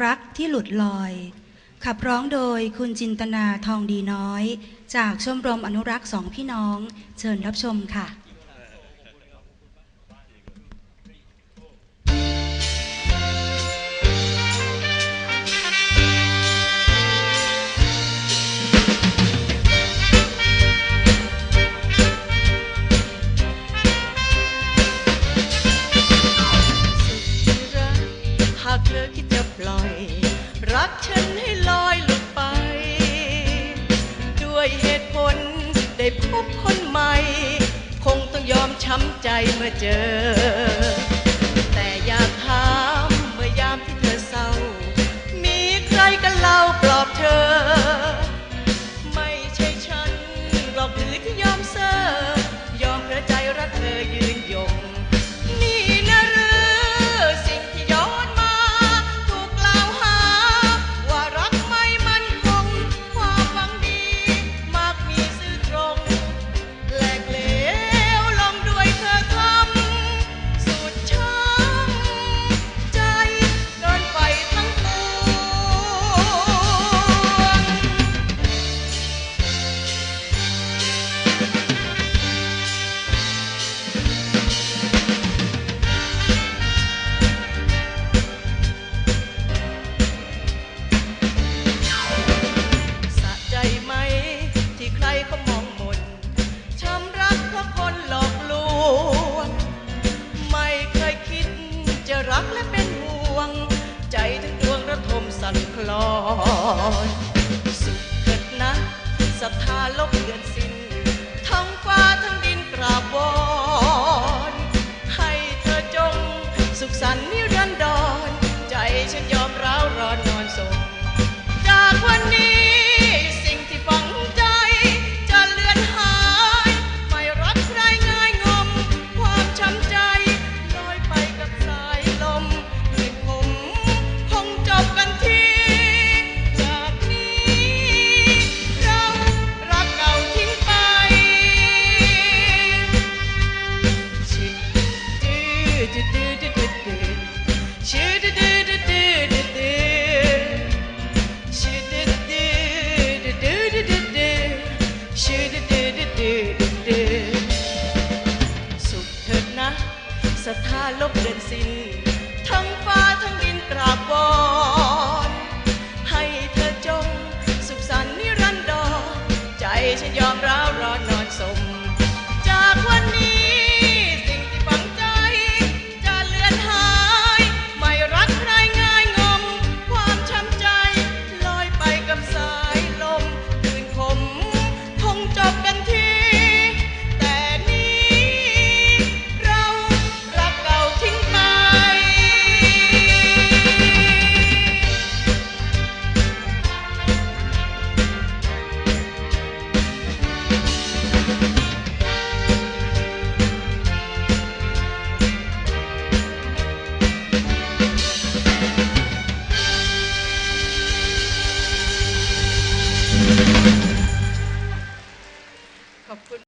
รักที่หลุดลอย ขับร้องโดยคุณจินตนาทองดีน้อย จากชมรมอนุรักษ์สองพี่น้อง เชิญรับชมค่ะ ฉันให้ลอยหลุดไป ด้วยเหตุผลได้พบคนใหม่ คงต้องยอมช้ำใจเมื่อเจอ จะรักและเป็นห่วง ใจทั้งดวงระทมสั่นคลอน สุขเกิดนะศรัทธาลบเลือนสิ ลบเดือนสิ้น